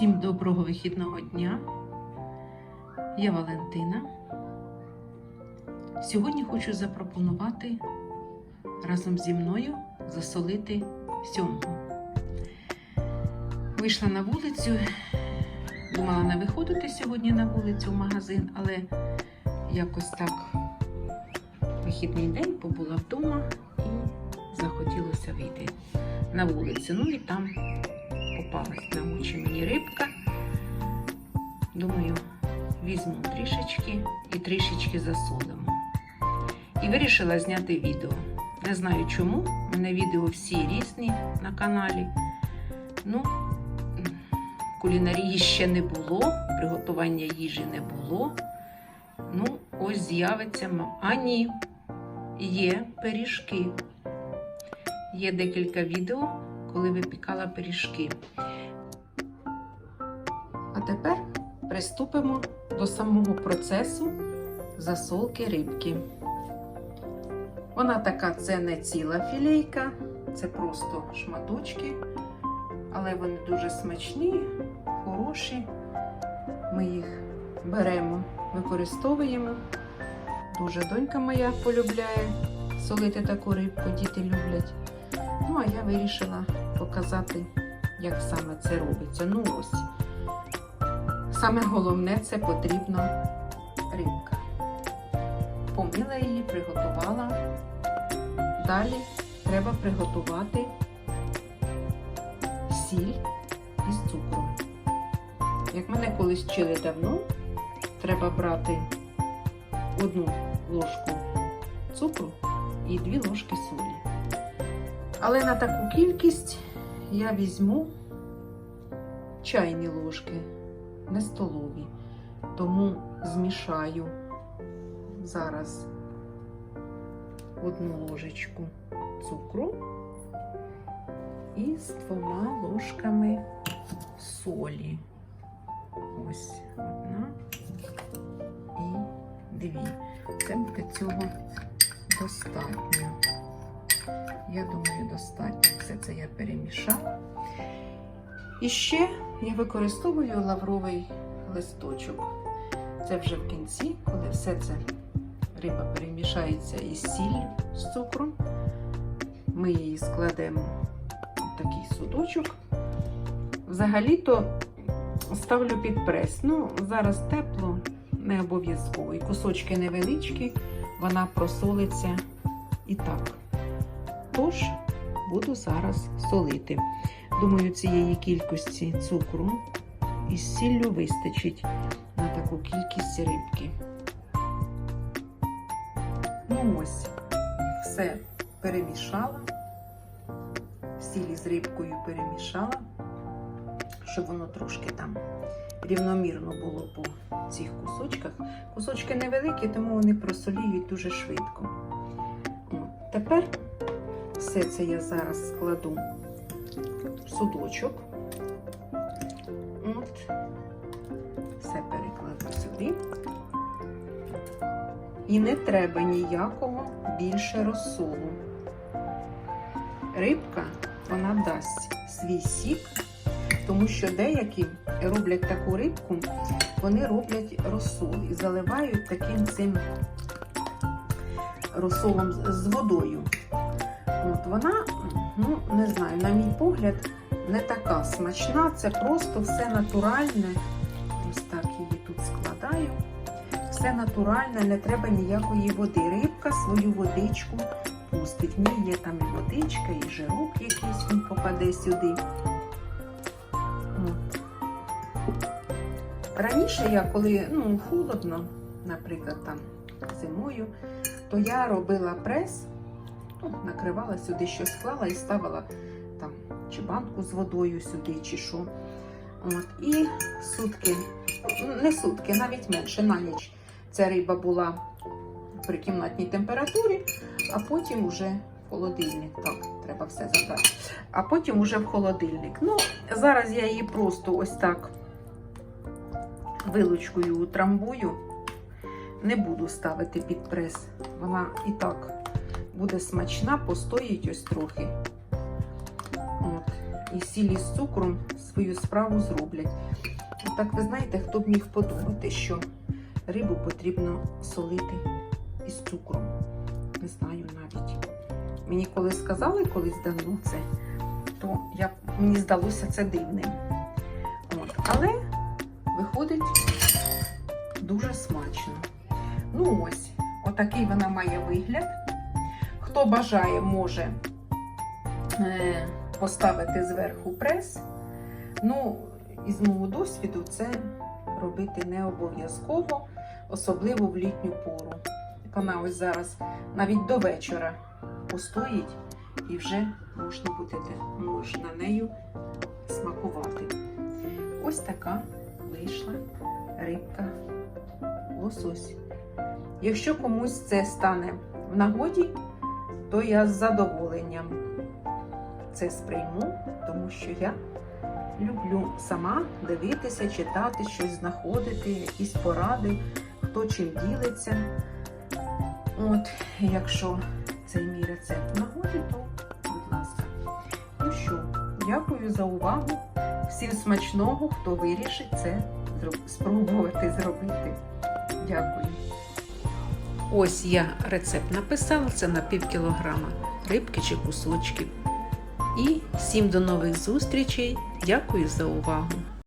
Всім доброго вихідного дня. Я Валентина. Сьогодні хочу запропонувати разом зі мною засолити сьомгу. Вийшла на вулицю, думала не виходити сьогодні на вулицю в магазин, але якось так вихідний день побула вдома і захотілося вийти на вулицю. Ну і там попалась на очі мені рибка. Думаю, візьму трішечки і трішечки засолимо. І вирішила зняти відео. Не знаю чому. У мене відео всі різні на каналі. Ну, кулінарії ще не було, приготування їжі не було. Ну, ось з'явиться. м- А ні, є пиріжки. Є декілька відео, коли випікала пиріжки. А тепер приступимо до самого процесу засолки рибки. Вона така, це не ціла філейка, це просто шматочки, але вони дуже смачні, хороші. Ми їх беремо, використовуємо. Дуже донька моя полюбляє солити таку рибку, діти люблять. Ну, а я вирішила показати, як саме це робиться. Ну ось. Саме головне це потрібна рибка. Помила її, приготувала. Далі треба приготувати сіль із цукром. Як мене колись вчили давно, треба брати одну ложку цукру і дві ложки солі. Але на таку кількість я візьму чайні ложки, не столові. Тому змішаю зараз одну ложечку цукру і з двома ложками солі. Ось одна і дві. Це буде цього достатньо. Я думаю, достатньо. Все це я перемішала. І ще я використовую лавровий листочок. Це вже в кінці, коли все це риба перемішається із сіллю, з цукром. Ми її складемо в такий судочок. Взагалі-то ставлю під прес. Ну, зараз тепло, не обов'язково. І кусочки невеличкі, вона просолиться і так. Тож буду зараз солити. Думаю, цієї кількості цукру із сіллю вистачить на таку кількість рибки. Ну ось, все перемішала. Сіль з рибкою перемішала, щоб воно трошки там рівномірно було по цих кусочках. Кусочки невеликі, тому вони просоліють дуже швидко. Тепер все це я зараз складу в судочок. От. Все перекладу сюди. І не треба ніякого більше розсолу. Рибка вона дасть свій сік, тому що деякі роблять таку рибку, вони роблять розсол і заливають таким цим розсолом з- водою. От вона, ну не знаю, на мій погляд, не така смачна. Це просто все натуральне. Ось так її тут складаю. Все натуральне, не треба ніякої води. Рибка свою водичку пустить. В ній є там і водичка, і жирок якийсь він попаде сюди. От. Раніше я, коли ну, холодно, наприклад, там зимою, то я робила прес, ну, накривала сюди щось клала і ставила там чи банку з водою сюди, чи що. От. І сутки, не сутки, навіть менше на ніч. Ця риба була при кімнатній температурі, а потім вже в холодильник. Так, треба все забрати. А потім вже в холодильник. Ну, зараз я її просто ось так вилочкою утрамбую. Не буду ставити під прес. Вона і так буде смачна, постоїть ось трохи. От. І сіль із цукром свою справу зроблять. Так ви знаєте, хто б міг подумати, що рибу потрібно солити із цукром. Не знаю навіть. Мені коли сказали колись давно це, то я, мені здалося це дивним. От. Але виходить дуже смачно. Ну ось, отакий вона має вигляд. Хто бажає, може е, поставити зверху прес. Ну, із мого досвіду, це робити не обов'язково, особливо в літню пору. Вона ось зараз навіть до вечора постоїть і вже можна буде можна нею смакувати. Ось така вийшла рибка лосось. Якщо комусь це стане в нагоді, то я з задоволенням це сприйму, тому що я люблю сама дивитися, читати, щось знаходити, якісь поради, хто чим ділиться. От, якщо цей мій рецепт нагоді, то будь ласка. Ну що, дякую за увагу. Всім смачного, хто вирішить це спробувати зробити. Дякую. Ось я рецепт написала, це на пів кілограма рибки чи кусочків. І всім до нових зустрічей. Дякую за увагу!